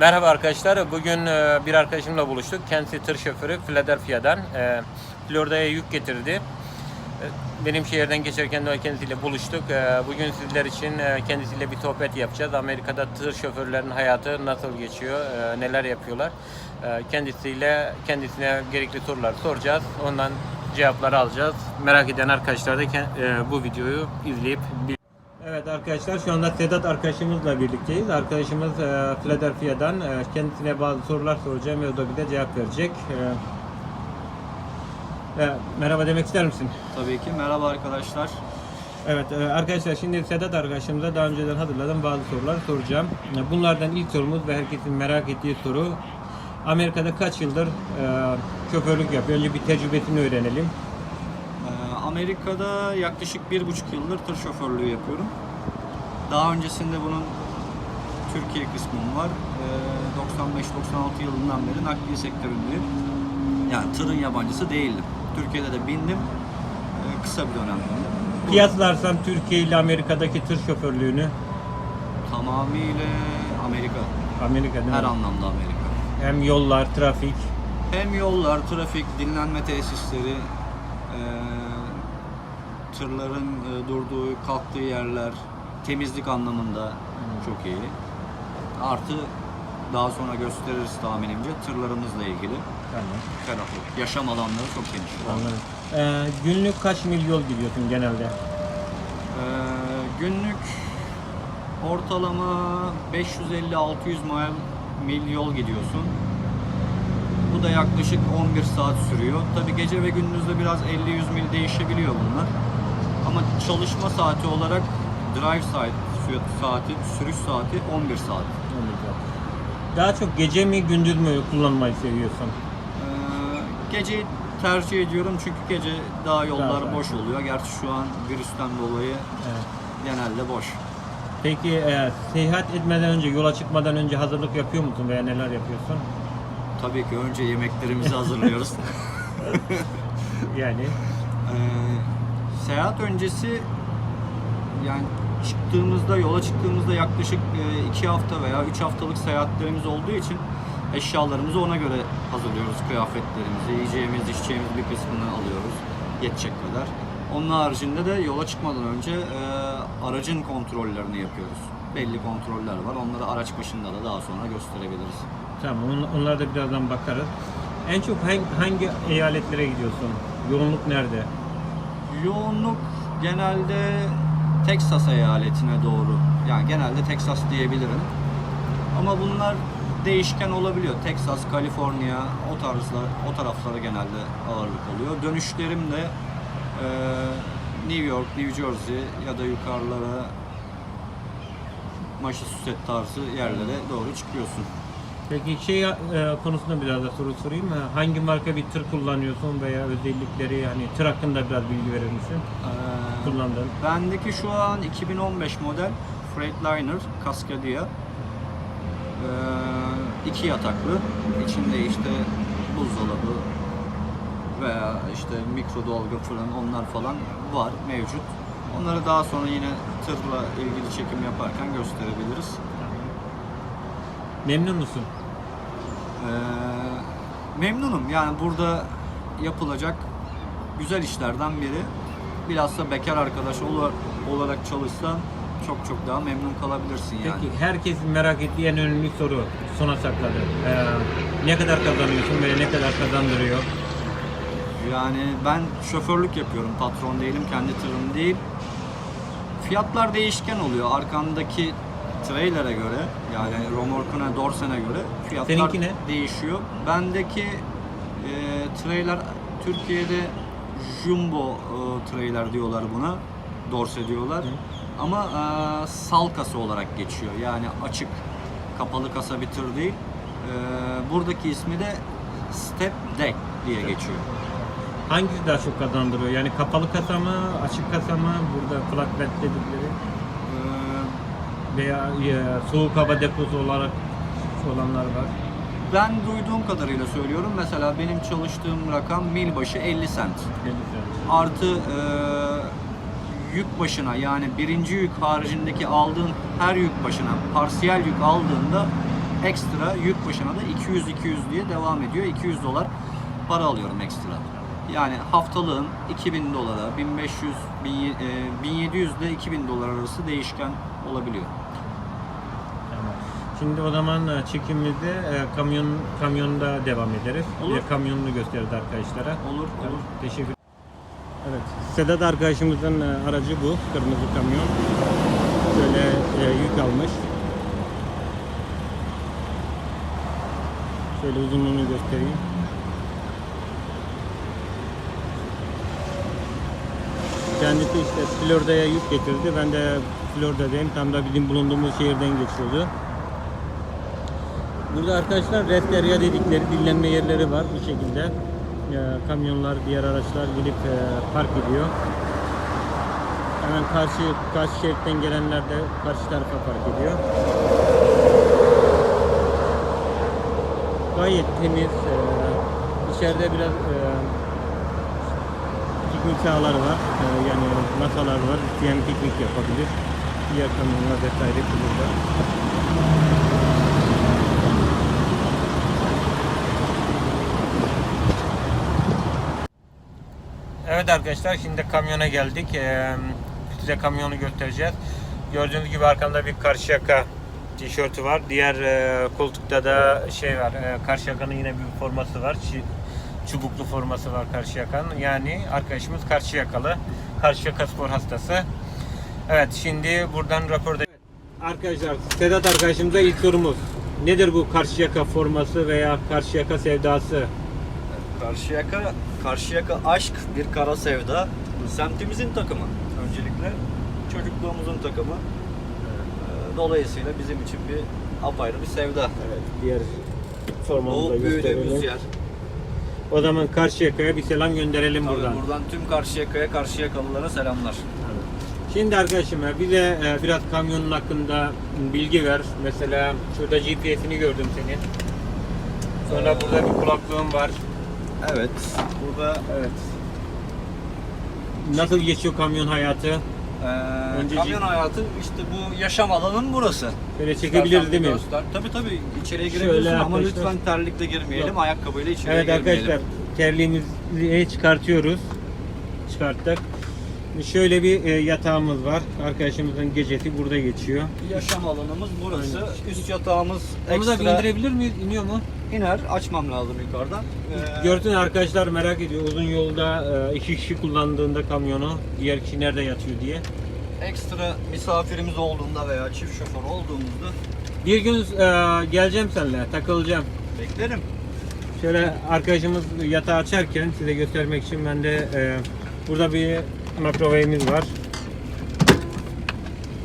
Merhaba arkadaşlar. Bugün e, bir arkadaşımla buluştuk. Kendisi tır şoförü Philadelphia'dan. E, Florida'ya yük getirdi. E, Benim şehirden geçerken de kendisiyle buluştuk. Bugün sizler için kendisiyle bir sohbet yapacağız. Amerika'da tır şoförlerin hayatı nasıl geçiyor, neler yapıyorlar. Kendisiyle kendisine gerekli sorular soracağız. Ondan cevapları alacağız. Merak eden arkadaşlar da bu videoyu izleyip Evet arkadaşlar şu anda Sedat arkadaşımızla birlikteyiz. Arkadaşımız e, Philadelphia'dan e, kendisine bazı sorular soracağım ve o da bize cevap verecek. E, e, merhaba demek ister misin? Tabii ki. Merhaba arkadaşlar. Evet e, arkadaşlar şimdi Sedat arkadaşımıza daha önceden hazırladığım bazı sorular soracağım. E, Bunlardan ilk sorumuz ve herkesin merak ettiği soru Amerika'da kaç yıldır e, şoförlük yapıyor? Önce bir tecrübesini öğrenelim. Ee, Amerika'da yaklaşık bir buçuk yıldır tır şoförlüğü yapıyorum. Daha öncesinde bunun Türkiye kısmım var. Ee, 95-96 yılından beri nakliye sektöründeyim. Yani tırın yabancısı değildim. Türkiye'de de bindim. Ee, kısa bir dönem bindim. Kıyaslarsan Türkiye ile Amerika'daki tır şoförlüğünü Tamamıyla Amerika. Amerika değil mi? Her anlamda Amerika. Hem yollar, trafik, Hem yollar, trafik, dinlenme tesisleri, eee, tırların eee, durduğu, kalktığı yerler, temizlik anlamında çok iyi. Artı daha sonra gösteririz tahminimce tırlarımızla ilgili Tamam. ferahlık, yaşam alanları çok geniş. Anladım. Ee, günlük kaç mil yol gidiyorsun genelde? Eee, günlük ortalama 550-600 mil, mil yol gidiyorsun. Bu da yaklaşık 11 saat sürüyor. Tabi gece ve gündüzde biraz 50-100 mil değişebiliyor bunlar. Ama çalışma saati olarak drive saat, sü- saati, sürüş saati 11 saat. Daha çok gece mi gündüz mü kullanmayı seviyorsun? Ee, geceyi tercih ediyorum çünkü gece daha yollar Daha boş oluyor. Gerçi şu an virüsten dolayı Evet. genelde boş. Peki e, seyahat etmeden önce, yola çıkmadan önce hazırlık yapıyor musun veya neler yapıyorsun? Tabii ki önce yemeklerimizi hazırlıyoruz. Yani Ee, seyahat öncesi yani çıktığımızda yola çıktığımızda yaklaşık e, iki hafta veya üç haftalık seyahatlerimiz olduğu için eşyalarımızı ona göre hazırlıyoruz. Kıyafetlerimizi, yiyeceğimiz, içeceğimiz bir kısmını alıyoruz yetecek kadar. Onun haricinde de yola çıkmadan önce e, aracın kontrollerini yapıyoruz. Belli kontroller var. Onları araç başında da daha sonra gösterebiliriz. Tamam on- onlara da birazdan bakarız. En çok hangi, eyaletlere gidiyorsun? Yoğunluk nerede? Yoğunluk genelde Texas eyaletine doğru. Yani genelde Texas diyebilirim. Ama bunlar değişken olabiliyor. Texas, Kaliforniya o tarzlar, o taraflara genelde ağırlık oluyor. Dönüşlerim de eee, New York, New Jersey ya da yukarılara Massachusetts tarzı yerlere doğru çıkıyorsun. Peki şey e, konusunda biraz da soru sorayım. Hangi marka bir tır kullanıyorsun veya özellikleri hani tır hakkında biraz bilgi verir misin? Eee, Kullandığın. Bendeki şu an 2015 model Freightliner Cascadia. Ee, iki yataklı. İçinde işte buzdolabı veya işte mikrodalga fırın onlar falan var mevcut. Onları daha sonra yine tırla ilgili çekim yaparken gösterebiliriz. Memnun musun? Ee, memnunum. Yani burada yapılacak güzel işlerden biri. Bilhassa bekar arkadaş olarak, çalışsan çok çok daha memnun kalabilirsin yani. Peki herkesin merak ettiği en önemli soru sona sakladı. Ee, ne kadar kazanıyorsun veya ne kadar kazandırıyor? Yani ben şoförlük yapıyorum. Patron değilim, kendi tırım değil. Fiyatlar değişken oluyor. Arkandaki trailer'e göre yani romorkuna, dorsene göre fiyatlar Seninki ne? değişiyor. Bendeki e, trailer Türkiye'de jumbo e, trailer diyorlar buna. Dorse diyorlar. Ama e, sal kasa olarak geçiyor. Yani açık kapalı kasa bir tır değil. E, buradaki ismi de step deck diye geçiyor. Hangisi daha çok kazandırıyor? Yani kapalı kasa mı, açık kasa mı? Burada flatbed dedikleri veya e, soğuk hava deposu olarak olanlar var. Ben duyduğum kadarıyla söylüyorum. Mesela benim çalıştığım rakam mil başı 50 sent. Artı e, yük başına yani birinci yük haricindeki aldığın her yük başına parsiyel yük aldığında ekstra yük başına da 200-200 diye devam ediyor. 200 dolar para alıyorum ekstra. Yani haftalığın 2000 dolara, 1500, 1000 e, 1700 ile 2000 dolar arası değişken olabiliyor. Şimdi o zaman e, çekimimizde e, kamyon kamyonda devam ederiz. Olur. Bir de kamyonunu gösteririz arkadaşlara. Olur, olur. Teşekkür Evet. Sedat arkadaşımızın e, aracı bu. Kırmızı kamyon. Şöyle e, yük almış. Şöyle uzunluğunu göstereyim. Kendisi işte Florida'ya yük getirdi. Ben de Florida'dayım. Tam da bizim bulunduğumuz şehirden geçiyordu. Burada arkadaşlar resteria dedikleri dinlenme yerleri var bu şekilde. Ee, kamyonlar, diğer araçlar gelip e, park ediyor. Hemen karşı karşı şeritten gelenler de karşı tarafa park ediyor. Gayet temiz. e, içeride biraz e, piknik sahaları var. E, yani masalar var. İsteyen piknik yapabilir. Diğer kamyonlar vesaire burada. Evet arkadaşlar şimdi kamyona geldik. Ee, size kamyonu göstereceğiz. Gördüğünüz gibi arkamda bir Karşıyaka tişörtü var. Diğer e, koltukta da şey var. E, Karşıyaka'nın yine bir forması var. Çubuklu forması var Karşıyaka'nın. Yani arkadaşımız Karşıyakalı. Karşıyaka spor hastası. Evet şimdi buradan raporda Arkadaşlar Sedat arkadaşımıza ilk sorumuz. Nedir bu Karşıyaka forması veya Karşıyaka sevdası? Karşıyaka, Karşıyaka aşk bir kara sevda. Semtimizin takımı. Öncelikle çocukluğumuzun takımı. Ee, Dolayısıyla bizim için bir apayrı bir sevda. Evet, diğer formamızı da Doğup büyüdüğümüz gösterelim. yer. O zaman Karşıyaka'ya bir selam gönderelim Tabii buradan. buradan tüm Karşıyaka'ya, Karşıyakalılara selamlar. Şimdi arkadaşım ya bize e, biraz kamyonun hakkında bilgi ver. Mesela şurada GPS'ini gördüm senin. Sonra burada bir kulaklığın var. Evet, burada Evet. Nasıl geçiyor kamyon hayatı? Ee, Önce kamyon hayatı işte bu yaşam alanın burası. Şöyle çekebiliriz değil mi? Göster. Tabii tabii içeriye Şöyle girebilirsin ama arkadaşlar. lütfen terlikle girmeyelim, Yok. ayakkabıyla içeriye Evet girmeyelim. arkadaşlar terliğimizi çıkartıyoruz. Çıkarttık. Şöyle bir e, yatağımız var. Arkadaşımızın gecesi burada geçiyor. Yaşam alanımız burası. Üst yatağımız Onu da bir ekstra indirebilir miyiz? İniyor mu? iner. Açmam lazım yukarıdan. Ee, Gördün arkadaşlar merak ediyor. Uzun yolda e, iki kişi kullandığında kamyonu diğer kişi nerede yatıyor diye. ekstra misafirimiz olduğunda veya çift şoför olduğumuzda Bir gün e, geleceğim seninle takılacağım. beklerim. Şöyle arkadaşımız yatağı açarken size göstermek için ben de e, burada bir mikrowave'imiz var.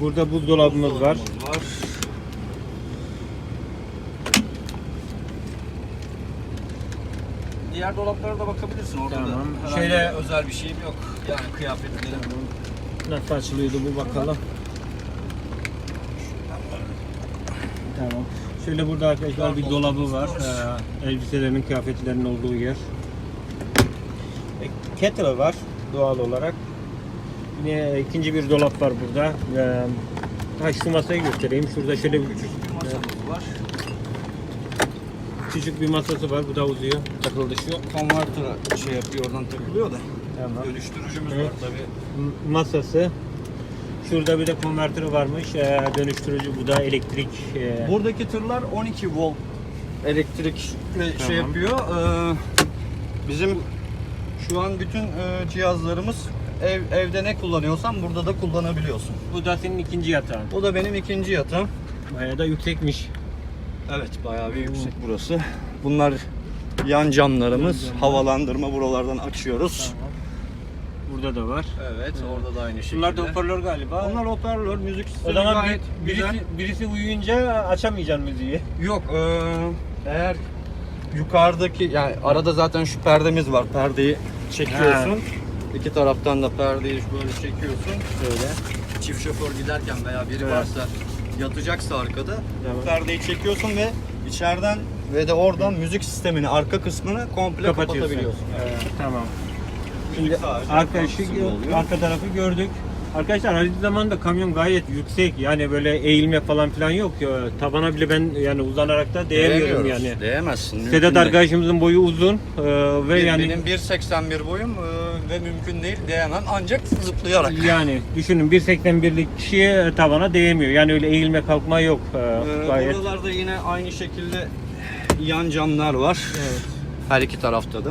Burada buzdolabımız var. Diğer dolaplara da bakabilirsin. Orada Tamam. da Şöyle- bir özel bir şeyim yok. Yani kıyafetlerim. Nasıl açılıyordu bu bakalım. Tamam. Şöyle burada arkadaşlar bir dolabı var. Ee, elbiselerin, kıyafetlerin olduğu yer. E, Kettle var doğal olarak. Yine ikinci bir dolap var burada. Ee, ha, şu masayı göstereyim. Şurada şöyle bir Küçük bir masamız var. küçük bir masası var. Bu da uzuyor. Takıldı şu. Konverter şey yapıyor oradan takılıyor da. Tamam. Dönüştürücümüz Evet. var tabii. Masası. Şurada bir de konvertörü varmış. Ee, dönüştürücü. Bu da elektrik. ee, Buradaki tırlar 12 volt elektrik şey Tamam. yapıyor. Ee, bizim şu an bütün e, cihazlarımız ev, evde ne kullanıyorsan burada da kullanabiliyorsun. Bu da senin ikinci yatağın. Bu da benim ikinci yatağım. Bayağı da yüksekmiş. Evet bayağı bir yüksek burası. Bunlar yan camlarımız. Yan. Havalandırma buralardan açıyoruz. Tamam. Burada da var. Evet, orada da aynı şekilde. Bunlar da hoparlör galiba. Onlar hoparlör, müzik o zaman gayet bir- birisi, güzel. birisi uyuyunca açamayacaksın müziği. Yok, eee, eğer yukarıdaki yani arada zaten şu perdemiz var. Perdeyi çekiyorsun. İki taraftan da perdeyi böyle çekiyorsun. Böyle. Çift şoför giderken veya biri Evet. varsa yatacaksa arkada Tamam. perdeyi çekiyorsun ve içeriden ve de oradan müzik sistemini arka kısmını komple kapatabiliyorsun. Evet, tamam. Müzik Şimdi sadece arka, arka ışık, kısmı oluyor. arka tarafı gördük. Arkadaşlar aynı zamanda kamyon gayet yüksek yani böyle eğilme falan filan yok ya tabana bile ben yani uzanarak da değemiyorum Değemiyoruz, yani. Değemezsin. mümkün Sedat değil. arkadaşımızın boyu uzun e, ve Bir- yani Benim 1.81 boyum e, ve mümkün değil değemem ancak zıplayarak. yani düşünün 1.81'lik kişiye tabana değemiyor yani öyle eğilme kalkma yok e, Ee, gayet. Buralarda yine aynı şekilde yan camlar var. Evet. Her iki tarafta da.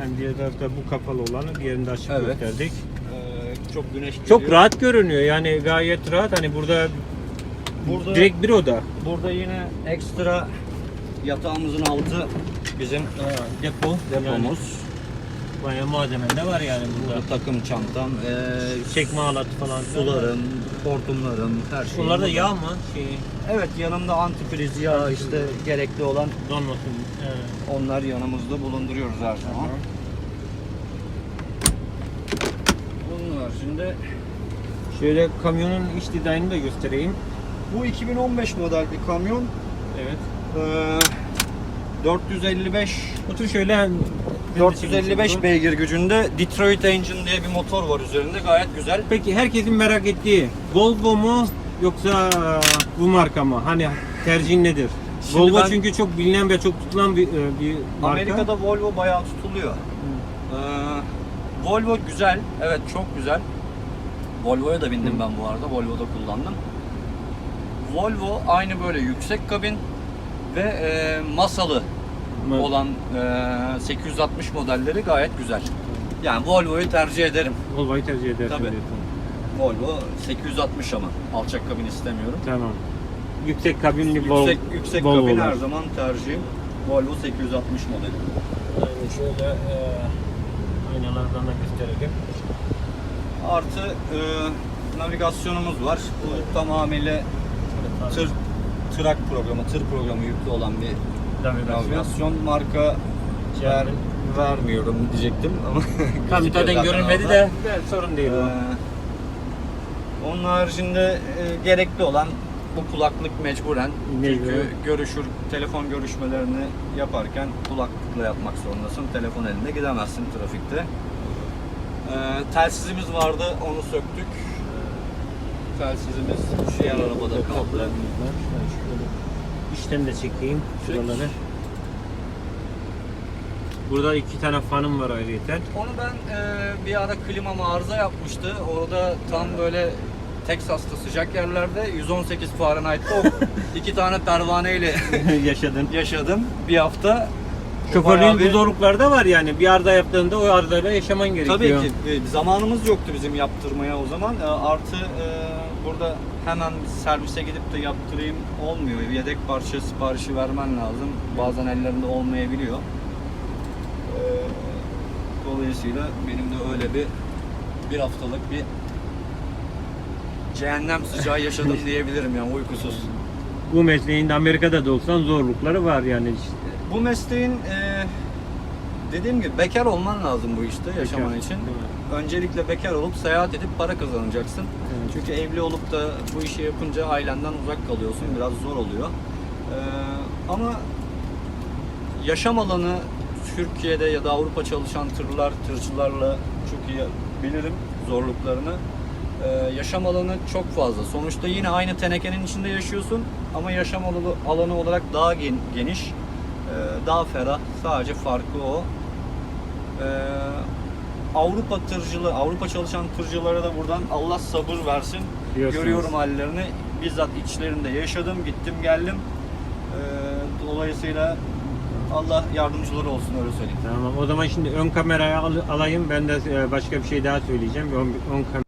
Yani diğer tarafta bu kapalı olanı diğerinde açık Evet. gösterdik. Ee, çok güneş geliyor. Çok rahat görünüyor yani gayet rahat hani burada Burada direkt bir oda. burada yine ekstra yatağımızın altı bizim depo depomuz. Bayağı malzemen de var yani burada. Burada takım çantam, ee, Çekme alatı falan. sularım, hortumlarım, her şey. Bunlar da burada. yağ mı? Şey, Evet yanımda antifriz yağ işte gerekli olan donmasın. Evet. onlar yanımızda bulunduruyoruz her zaman. Bunun haricinde Şöyle kamyonun iç dizaynını da göstereyim. bu 2015 model bir kamyon. Evet. Ee, 455 Otur şöyle. 455 beygir gücünde Detroit Engine diye bir motor var üzerinde gayet güzel. Peki herkesin merak ettiği Volvo mu yoksa bu marka mı? Hani tercihin nedir? Şimdi Volvo ben- çünkü çok bilinen ve çok tutulan bir, e, bir marka. Amerika'da Volvo bayağı tutuluyor. Ee, Volvo güzel, evet çok güzel. Volvo'ya da bindim ben bu arada, Volvo'da kullandım. Volvo aynı böyle yüksek kabin ve e, masalı Mı? olan e, 860 modelleri gayet güzel. Yani Volvo'yu tercih ederim. Volvo'yu tercih edersin. Tabii. diyorsun. Volvo 860 ama alçak kabin istemiyorum. Tamam. Yüksek kabinli Volvo. Yüksek yüksek Volvo'lar. kabin her zaman tercihim. Volvo 860 modeli. Aynen şöyle e, aynalardan da gösterelim. Artı e, navigasyonumuz var. Bu tamamıyla tır trak programı, tır programı yüklü olan bir Navigasyon. navigasyon. Marka ver, vermiyorum diyecektim ama zaten görünmedi de evet, sorun değil. Ee, onun haricinde e, gerekli olan bu kulaklık mecburen. Mecburen. Çünkü görüşür, telefon görüşmelerini yaparken kulaklıkla yapmak zorundasın. Telefon elinde gidemezsin trafikte. Ee, telsizimiz vardı, onu söktük. Ee, Telsizimiz şu yan arabada kaldı. İşten de çekeyim Çek. şuraları. Burada iki tane fanım var ayrıyeten. Onu ben e, bir ara klimam arıza yapmıştı. Orada tam böyle Texas'ta sıcak yerlerde 118 Fahrenheit'te o iki tane pervaneyle Yaşadın. yaşadım bir hafta. Şoförlüğün bu bir- zorlukları da var yani. Bir arıza yaptığında o arızayla yaşaman gerekiyor. Tabii ki e, zamanımız yoktu bizim yaptırmaya o zaman. E, Artı e, burada hemen servise gidip de yaptırayım olmuyor. Yedek parça siparişi vermen lazım. Bazen ellerinde olmayabiliyor. E, Dolayısıyla benim de öyle bir bir haftalık bir cehennem sıcağı yaşadım diyebilirim yani uykusuz. Bu mesleğin Amerika'da da olsan zorlukları var yani. işte. Bu mesleğin e, dediğim gibi bekar olman lazım bu işte yaşaman için. mi? Öncelikle bekar olup seyahat edip para kazanacaksın. Evet. Çünkü evli olup da bu işi yapınca ailenden uzak kalıyorsun. Biraz zor oluyor. Ee, ama yaşam alanı Türkiye'de ya da Avrupa çalışan tırlar, tırcılarla çok iyi bilirim zorluklarını. Ee, yaşam alanı çok fazla. Sonuçta yine aynı tenekenin içinde yaşıyorsun ama yaşam alanı, olarak daha gen- geniş, ee, daha ferah. Sadece farkı o. Ee, Avrupa tırcılı, Avrupa çalışan tırcılara da buradan Allah sabır versin. Diyorsunuz. Görüyorum hallerini. Bizzat içlerinde yaşadım, gittim, geldim. Ee, dolayısıyla Allah yardımcıları olsun öyle söyleyeyim. Tamam o zaman şimdi ön kamerayı al- alayım ben de e, başka bir şey daha söyleyeceğim. Ön, ön kam-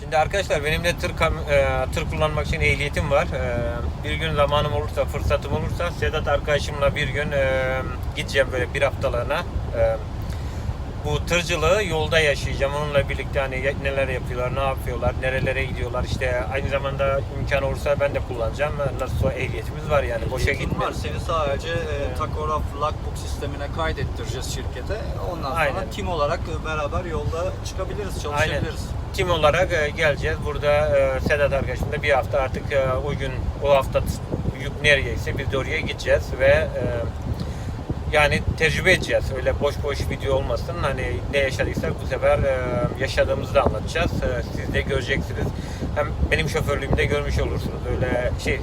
Şimdi arkadaşlar benim de tır kam- e, tır kullanmak için ehliyetim var. E, bir gün zamanım olursa, fırsatım olursa Sedat arkadaşımla bir gün e, gideceğim böyle bir haftalığına. E, bu tırcılığı yolda yaşayacağım. Onunla birlikte hani neler yapıyorlar, ne yapıyorlar, nerelere gidiyorlar. İşte aynı zamanda imkan olursa ben de kullanacağım. Nasıl ehliyetimiz var yani boşa gitmez. var. Seni sadece e, takograf logbook sistemine kaydettireceğiz şirkete. Ondan sonra Aynen. tim olarak e, beraber yolda çıkabiliriz, çalışabiliriz. Tim olarak e, geleceğiz. Burada e, Sedat arkadaşımla bir hafta artık e, o gün o hafta yük neredeyse biz de oraya gideceğiz ve e, yani tecrübe edeceğiz. Öyle boş boş video olmasın. Hani ne yaşadıysak bu sefer e, yaşadığımızı da anlatacağız. E, siz de göreceksiniz. Hem benim şoförlüğümde görmüş olursunuz. Öyle şey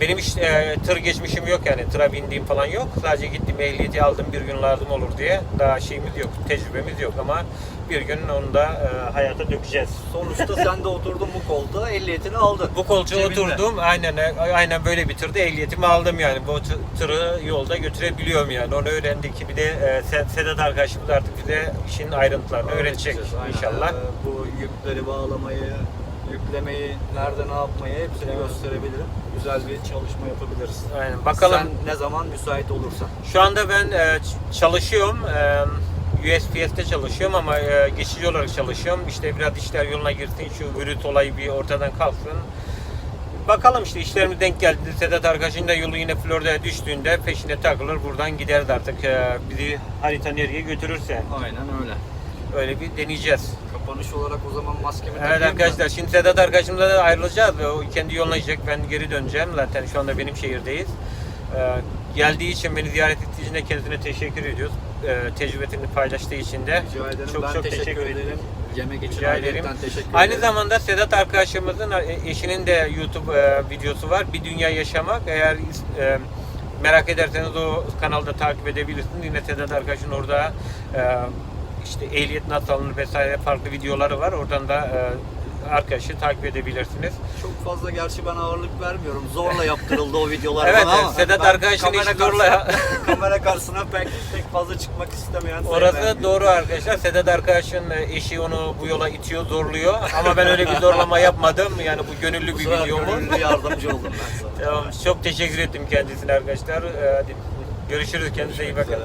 benim hiç e, tır geçmişim yok yani tıra bindiğim falan yok. Sadece gittim ehliyeti aldım bir gün lazım olur diye. Daha şeyimiz yok, tecrübemiz yok ama bir gün onu da e, hayata dökeceğiz. Sonuçta sen de oturdun bu koltuğa ehliyetini aldın. Bu koltuğa Cebinde. oturdum. Aynen aynen böyle bir tırda ehliyetimi aldım yani. Bu tı- tırı yolda götürebiliyorum yani. Onu öğrendik. Bir de e, Se- Sedat arkadaşımız artık bize işin ayrıntılarını öğretecek aynen. inşallah. Ee, bu yükleri bağlamayı, yüklemeyi, nerede ne yapmayı hepsini Evet. gösterebilirim. Güzel bir çalışma yapabiliriz. Aynen. Bakalım. Sen ne zaman müsait olursan. Şu anda ben e, çalışıyorum. E, USPS'te çalışıyorum ama e, geçici olarak çalışıyorum. İşte biraz işler yoluna girsin. Şu virüs olayı bir ortadan kalksın. Bakalım işte işlerimiz denk geldi. Sedat arkadaşın da yolu yine Florida'ya düştüğünde peşine takılır. Buradan gideriz artık. E, bizi harita nereye götürürse. Aynen öyle. Öyle bir deneyeceğiz. Kapanış olarak o zaman maskemi Evet arkadaşlar şimdi Sedat arkadaşımla da ayrılacağız. O kendi yoluna gidecek. Ben geri döneceğim. Zaten şu anda benim şehirdeyiz. Ee, geldiği için beni ziyaret ettiği için de kendisine teşekkür ediyoruz. Ee, tecrübesini paylaştığı için de. Rica ederim. Çok ben çok teşekkür, teşekkür ederim. ederim. Yemek için Rica ederim. teşekkür Aynı ederim. zamanda Sedat arkadaşımızın e, eşinin de YouTube e, videosu var. Bir Dünya Yaşamak. Eğer e, merak ederseniz o kanalda takip edebilirsiniz. Yine Sedat arkadaşın orada e, işte ehliyet nasıl alınır vesaire farklı videoları var. Oradan da e, arkadaşı takip edebilirsiniz. Çok fazla gerçi ben ağırlık vermiyorum. Zorla yaptırıldı o videolar Evet, bana ama Sedat arkadaşın kamera işi zorla- karşısına- kamera karşısına pek, pek fazla çıkmak istemeyen Orası sevmeyen doğru arkadaşlar. Sedat arkadaşın eşi onu bu yola itiyor, zorluyor. Ama ben öyle bir zorlama yapmadım. Yani bu gönüllü Bu bir sefer videomuz. gönüllü yardımcı oldum ben sana. Tamam, çok teşekkür ettim kendisine arkadaşlar. Ee, hadi görüşürüz. Kendinize iyi bakın. Üzere.